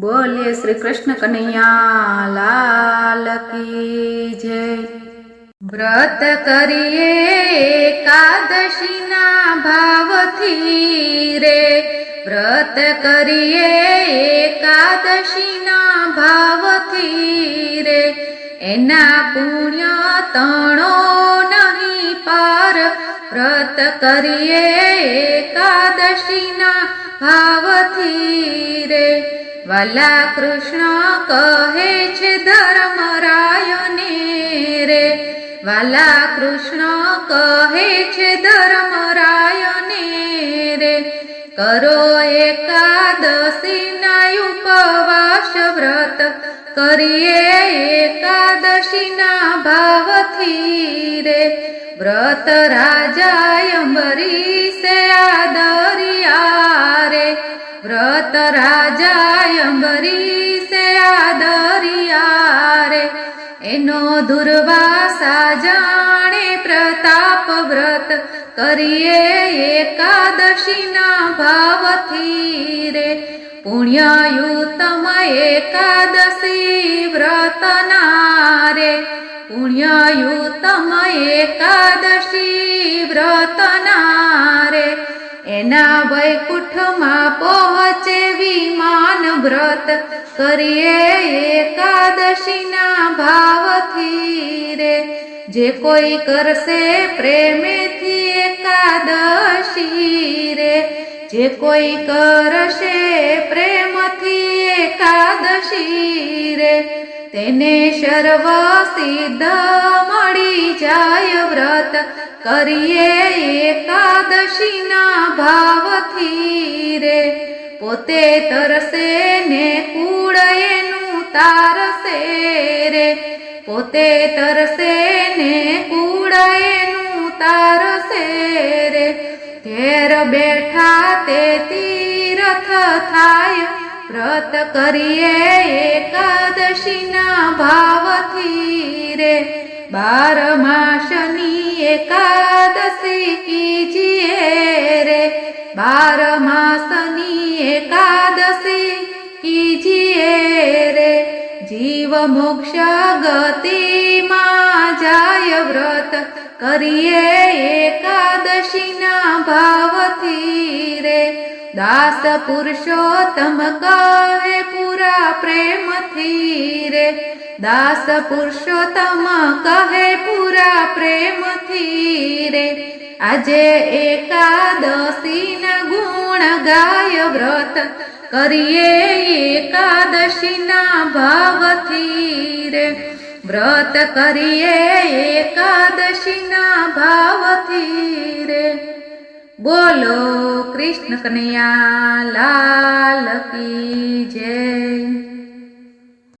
બોલીએ શ્રી કૃષ્ણ કનૈયા લાલ કી જય. વ્રત કરીએ એકાદશીના ભાવથી રે. વ્રત કરીએ એકાદશીના ભાવથી રે. એના પુણ્ય તણો નહીં પાર. વ્રત કરીએ એકાદશીના ભાવથી રે. વાલા કૃષ્ણ કહે છે ધર્મરાયને રે. વાલા કૃષ્ણ કહે છે ધર્મરાયને રે. કરો એકાદશીના ઉપવાસ વ્રત. કરીએ એકાદશીના ભાવથી રે. વ્રત રાજા અંબરીશે આદરિયા રે. વ્રત રાજા અંબરીશે આદરિયા રે. એનો દુર્વાસા જાણે પ્રતાપ વ્રત કરીએ એકાદશીના ભાવથી રે. પુણ્યયુતમ એકાદશી વ્રતના રે. પુણ્યયુતમ એકાદશી વ્રતના રે. એના વૈકુંઠમાં પહોંચે વિમાન વ્રત. કરીએ એકાદશીના ભાવથી રે. જે કોઈ કરશે પ્રેમેથી એકાદશી રે. જે કોઈ કરશે પ્રેમથી એકાદશી રે. તેને સર્વ સિદ્ધ મળી જાય વ્રત. કરીએ એકાદશીના ભાવથી રે. પોતે તરસે ને કુળ એનું તારસે રે. પોતે તરસે ને કુળ એનું તારસે રે. ઘેર બેઠા તે તીરથ થાય. વ્રત કરીએ ભાવથી રે બાર માસની એકાદશી કીજીએ રે બાર માસની એકાદશી કીજીએ રે જીવ મોક્ષ ગતિમાં જાય વ્રત કરીએ એકાદશીના ભાવથી રે દાસ પુરુષોત્તમ કહે પૂરા પ્રેમથી દાસ પુરુષોત્તમ કહે પૂરા પ્રેમથી રે. આજે એકાદશીના ગુણ ગાય વ્રત. કરીએ એકાદશીના ભાવથી રે. વ્રત કરીએ એકાદશીના ભાવથી રે. બોલો કૃષ્ણ કનૈયા, લાલ કી જય.